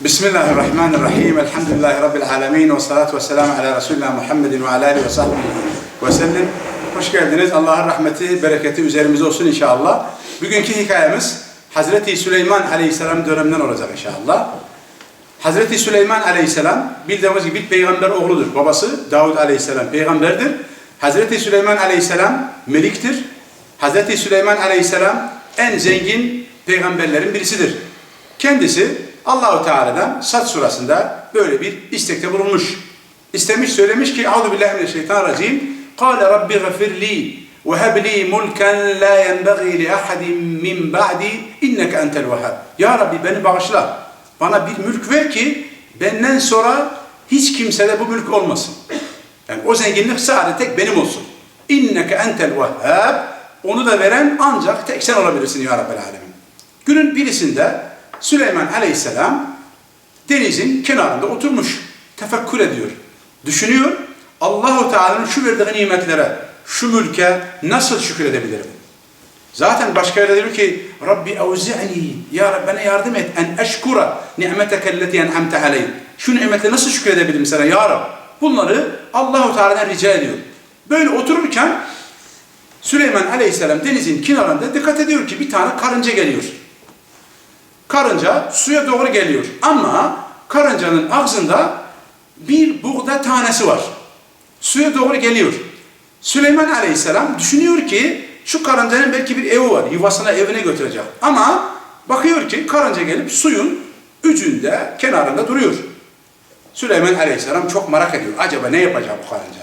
Bismillahirrahmanirrahim. Elhamdülillahi Rabbil alemin. Ve salatu ve selamu ala Resulina Muhammedin ve ala alihi ve sahbihi ve sellem. Hoş geldiniz. Allah'ın rahmeti, bereketi üzerimize olsun inşallah. Bugünkü hikayemiz Hazreti Süleyman Aleyhisselam döneminden olacak inşallah. Hazreti Süleyman Aleyhisselam bildiğimiz gibi bir peygamber oğludur. Babası Davud Aleyhisselam peygamberdir. Hazreti Süleyman Aleyhisselam meliktir. Hazreti Süleyman Aleyhisselam en zengin peygamberlerin birisidir. Kendisi Allahu Teala'dan Sad surasında böyle bir istekte bulunmuş. İstemiş söylemiş ki Euzu billahi mineşşeytanirracim. Kâle rabbi gafirli ve heb li mulken la yenbagî li ahadin min ba'di inneke entel vehhab. Ya Rabbi beni bağışla. Bana bir mülk ver ki benden sonra hiç kimsede bu mülk olmasın. Yani o zenginlik sadece tek benim olsun. İnneke entel vehhab. Onu da veren ancak tek sen olabilirsin ya Rabbel Alemin. Günün birisinde Süleyman Aleyhisselam denizin kenarında oturmuş. Tefekkür ediyor. Düşünüyor. Allahu Teala'nın şu verdiği nimetlere, şu mülke nasıl şükredebilirim? Zaten başka yerde diyor ki Rabbi evzi'ni ya Rabbi bana yardım et en eşkura ni'meteke elleti en'amte aleyh. Şu nimete nasıl şükredebilirim sana ya Rabbi? Bunları Allahu Teala'dan rica ediyor. Böyle otururken Süleyman Aleyhisselam denizin kenarında dikkat ediyor ki bir tane karınca geliyor. Karınca suya doğru geliyor ama karıncanın ağzında bir buğda tanesi var. Suya doğru geliyor. Süleyman Aleyhisselam düşünüyor ki şu karıncanın belki bir evi var. Yuvasına evine götürecek. Ama bakıyor ki karınca gelip suyun ucunda kenarında duruyor. Süleyman Aleyhisselam çok merak ediyor. Acaba ne yapacak bu karınca?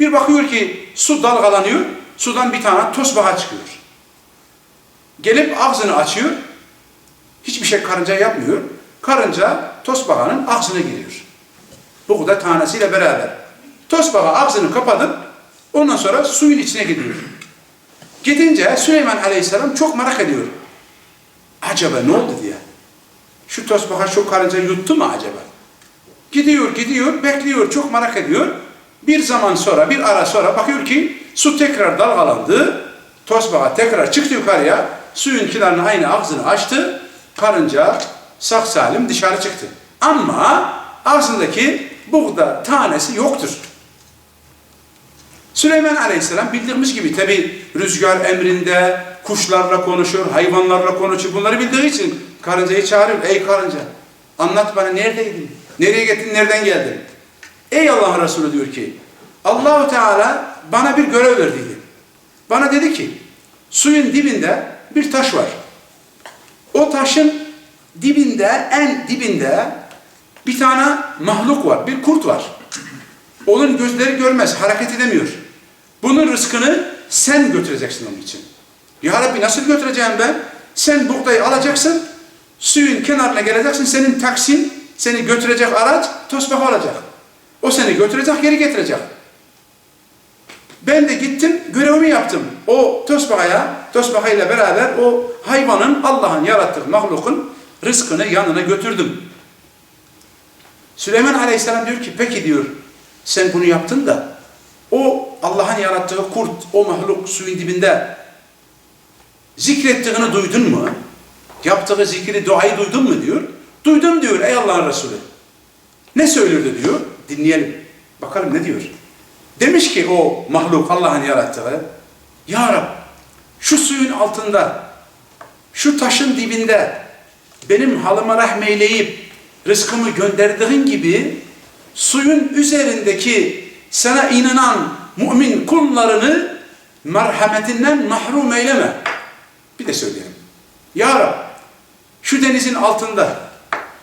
Bir bakıyor ki su dalgalanıyor. Sudan bir tane tosbağa çıkıyor. Gelip ağzını açıyor. Hiçbir şey karınca yapmıyor. Karınca tosbağanın ağzına giriyor. Bu kadar tanesiyle beraber. Tosbağa ağzını kapatıp ondan sonra suyun içine gidiyor. Gidince Süleyman Aleyhisselam çok merak ediyor. Acaba ne oldu diye. Şu tosbağa şu karınca yuttu mu acaba? Gidiyor, gidiyor, bekliyor, çok merak ediyor. Bir zaman sonra, bir ara sonra bakıyor ki su tekrar dalgalandı. Tosbağa tekrar çıktı yukarıya. Suyun kenarına aynı ağzını açtı. Karınca sağ salim dışarı çıktı. Ama ağzındaki buğda tanesi yoktur. Süleyman Aleyhisselam bildiğimiz gibi tabi rüzgar emrinde kuşlarla konuşur, hayvanlarla konuşur. Bunları bildiği için karıncayı çağırıyor. Ey karınca anlat bana neredeydin? Nereye gittin? Nereden geldin? Ey Allah Resulü diyor ki Allahu Teala bana bir görev verdiydi. Bana dedi ki suyun dibinde bir taş var. O taşın dibinde, en dibinde bir tane mahluk var, bir kurt var. Onun gözleri görmez, hareket edemiyor. Bunun rızkını sen götüreceksin onun için. Ya Rabbi nasıl götüreceğim ben? Sen buğdayı alacaksın, suyun kenarına geleceksin, senin taksin, seni götürecek araç tosbağ olacak. O seni götürecek, geri getirecek. Ben de gittim, görevimi yaptım. O tosbağaya, tosbağa ile beraber o hayvanın, Allah'ın yarattığı mahlukun rızkını yanına götürdüm. Süleyman Aleyhisselam diyor ki, peki diyor, sen bunu yaptın da, o Allah'ın yarattığı kurt, o mahluk suyun dibinde zikrettiğini duydun mu? Yaptığı zikri, duayı duydun mu diyor. Duydum diyor ey Allah'ın Resulü. Ne söylüyordu diyor. Dinleyelim. Bakalım ne diyor. Demiş ki o mahluk Allah'ın yarattığı Ya Rab şu suyun altında şu taşın dibinde benim halıma rahmeyleyip rızkımı gönderdiğin gibi suyun üzerindeki sana inanan mümin kullarını merhametinden mahrum eyleme. Bir de söyleyelim. Ya Rab şu denizin altında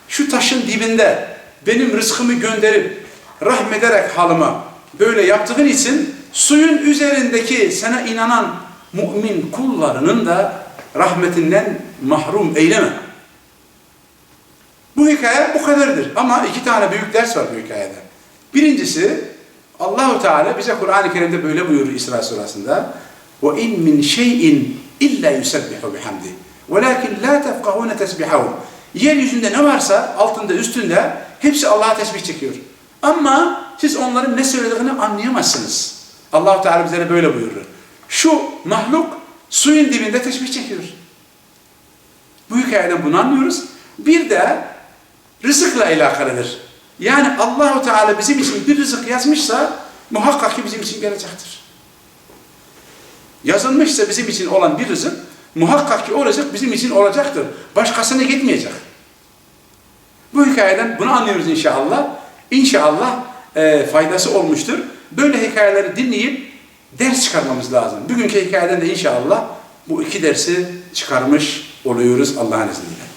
şu taşın dibinde benim rızkımı gönderip rahmederek halıma böyle yaptığın için suyun üzerindeki sana inanan mümin kullarının da rahmetinden mahrum eyleme. Bu hikaye bu kadardır. Ama iki tane büyük ders var bu hikayede. Birincisi Allahu Teala bize Kur'an-ı Kerim'de böyle buyuruyor İsra surasında. Ve in min şeyin illa yusabbihu bihamdi. Velakin la tefkahune tesbihahum. Yeryüzünde ne varsa altında üstünde hepsi Allah'a tesbih çekiyor. Ama siz onların ne söylediğini anlayamazsınız. allah Teala bize böyle buyurur. Şu mahluk suyun dibinde tesbih çekiyor. Bu hikayeden bunu anlıyoruz. Bir de rızıkla alakalıdır. Yani Allahu Teala bizim için bir rızık yazmışsa muhakkak ki bizim için gelecektir. Yazılmışsa bizim için olan bir rızık muhakkak ki o rızık bizim için olacaktır. Başkasına gitmeyecek. Bu hikayeden bunu anlıyoruz inşallah. İnşallah e, faydası olmuştur. Böyle hikayeleri dinleyip ders çıkarmamız lazım. Bugünkü hikayeden de inşallah bu iki dersi çıkarmış oluyoruz Allah'ın izniyle.